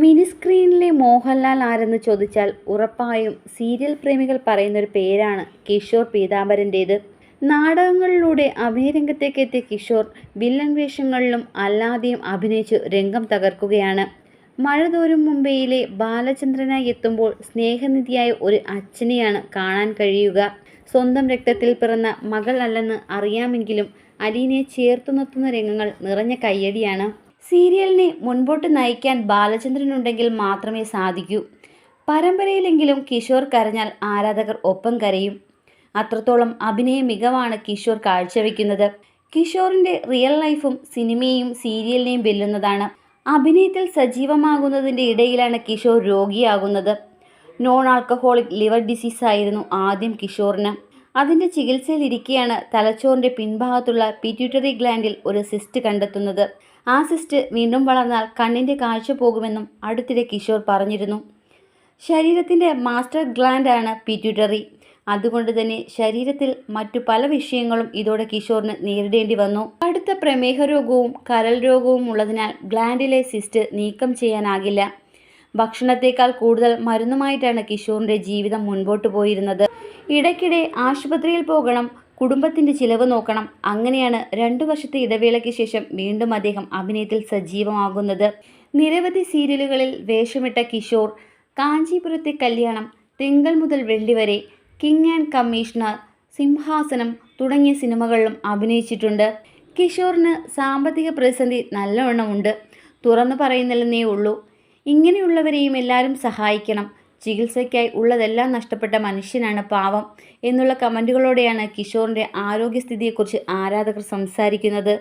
Mini സ്ക്രീനിലെ Mohanlal ആരെന്ന് ചോദിച്ചാൽ ഉറപ്പായും സീരിയൽ പ്രേമികൾ പറയുന്നൊരു പേരാണ് കിഷോർ പീതാംബരന്റേത്. നാടകങ്ങളിലൂടെ അഭിനയരംഗത്തേക്ക് എത്തിയ കിഷോർ വില്ലൻ വേഷങ്ങളിലും അല്ലാതെയും അഭിനയിച്ചു രംഗം തകർക്കുകയാണ്. മഴ തോരും മുംബൈയിലെ ബാലചന്ദ്രനായി എത്തുമ്പോൾ സ്നേഹനിധിയായ ഒരു അച്ഛനെയാണ് കാണാൻ കഴിയുക. സ്വന്തം രക്തത്തിൽ പിറന്ന മകൾ അല്ലെന്ന് അറിയാമെങ്കിലും അലീനെ ചേർത്തു നിർത്തുന്ന രംഗങ്ങൾ നിറഞ്ഞ കയ്യടിയാണ്. സീരിയലിനെ മുൻപോട്ട് നയിക്കാൻ ബാലചന്ദ്രനുണ്ടെങ്കിൽ മാത്രമേ സാധിക്കൂ. പരമ്പരയിലെങ്കിലും കിഷോർ കരഞ്ഞാൽ ആരാധകർ ഒപ്പം കരയും. അത്രത്തോളം അഭിനയ മികവാണ് കിഷോർ കാഴ്ചവെക്കുന്നത്. കിഷോറിന്റെ റിയൽ ലൈഫും സിനിമയും സീരിയലിനെയും വെല്ലുന്നതാണ്. അഭിനയത്തിൽ സജീവമാകുന്നതിന്റെ ഇടയിലാണ് കിഷോർ രോഗിയാകുന്നത്. നോൺ ആൽക്കഹോളിക് ലിവർ ഡിസീസ് ആയിരുന്നു ആദ്യം കിഷോറിന്. അതിന്റെ ചികിത്സയിലിരിക്കെയാണ് തലച്ചോറിന്റെ പിൻഭാഗത്തുള്ള പിറ്റ്യൂട്ടറി ഗ്ലാൻഡിൽ ഒരു സിസ്റ്റ് കണ്ടെത്തുന്നത്. ആ സിസ്റ്റ് വീണ്ടും വളർന്നാൽ കണ്ണിന്റെ കാഴ്ച പോകുമെന്നും അടുത്തിടെ കിഷോർ പറഞ്ഞിരുന്നു. ശരീരത്തിന്റെ മാസ്റ്റർ ഗ്ലാൻഡാണ് പിറ്റ്യൂട്ടറി അതുകൊണ്ട് തന്നെ ശരീരത്തിൽ മറ്റു പല വിഷയങ്ങളും ഇതോടെ കിഷോറിന് നേരിടേണ്ടി വന്നു. അടുത്ത പ്രമേഹ രോഗവും കരൾ രോഗവും ഉള്ളതിനാൽ ഗ്ലാൻഡിലെ സിസ്റ്റ് നീക്കം ചെയ്യാനാകില്ല. ഭക്ഷണത്തേക്കാൾ കൂടുതൽ മരുന്നുമായിട്ടാണ് കിഷോറിന്റെ ജീവിതം മുൻപോട്ട് പോയിരുന്നത്. ഇടയ്ക്കിടെ ആശുപത്രിയിൽ പോകണം കുടുംബത്തിന്റെ ചിലവ് നോക്കണം. അങ്ങനെയാണ് രണ്ടു വർഷത്തെ ഇടവേളയ്ക്ക് ശേഷം വീണ്ടും അദ്ദേഹം അഭിനയത്തിൽ സജീവമാകുന്നത്. നിരവധി സീരിയലുകളിൽ വേഷമിട്ട കിഷോർ കാഞ്ചീപുരത്തെ കല്യാണം തിങ്കൾ മുതൽ വെള്ളി വരെ കിങ് ആൻഡ് കമ്മീഷണർ സിംഹാസനം തുടങ്ങിയ സിനിമകളിലും അഭിനയിച്ചിട്ടുണ്ട്. കിഷോറിന് സാമ്പത്തിക പ്രതിസന്ധി നല്ലവണ്ണമുണ്ട്. തുറന്നു പറയുന്നില്ലെന്നേ ഉള്ളൂ. ഇങ്ങനെയുള്ളവരെയും എല്ലാവരും സഹായിക്കണം. ചികിത്സയ്ക്കായി ഉള്ളതെല്ലാം നഷ്ടപ്പെട്ട മനുഷ്യനാണ് പാവം എന്നുള്ള കമന്റുകളോടെയാണ് കിഷോറിന്റെ ആരോഗ്യസ്ഥിതിയെക്കുറിച്ച് ആരാധകർ സംസാരിക്കുന്നത്.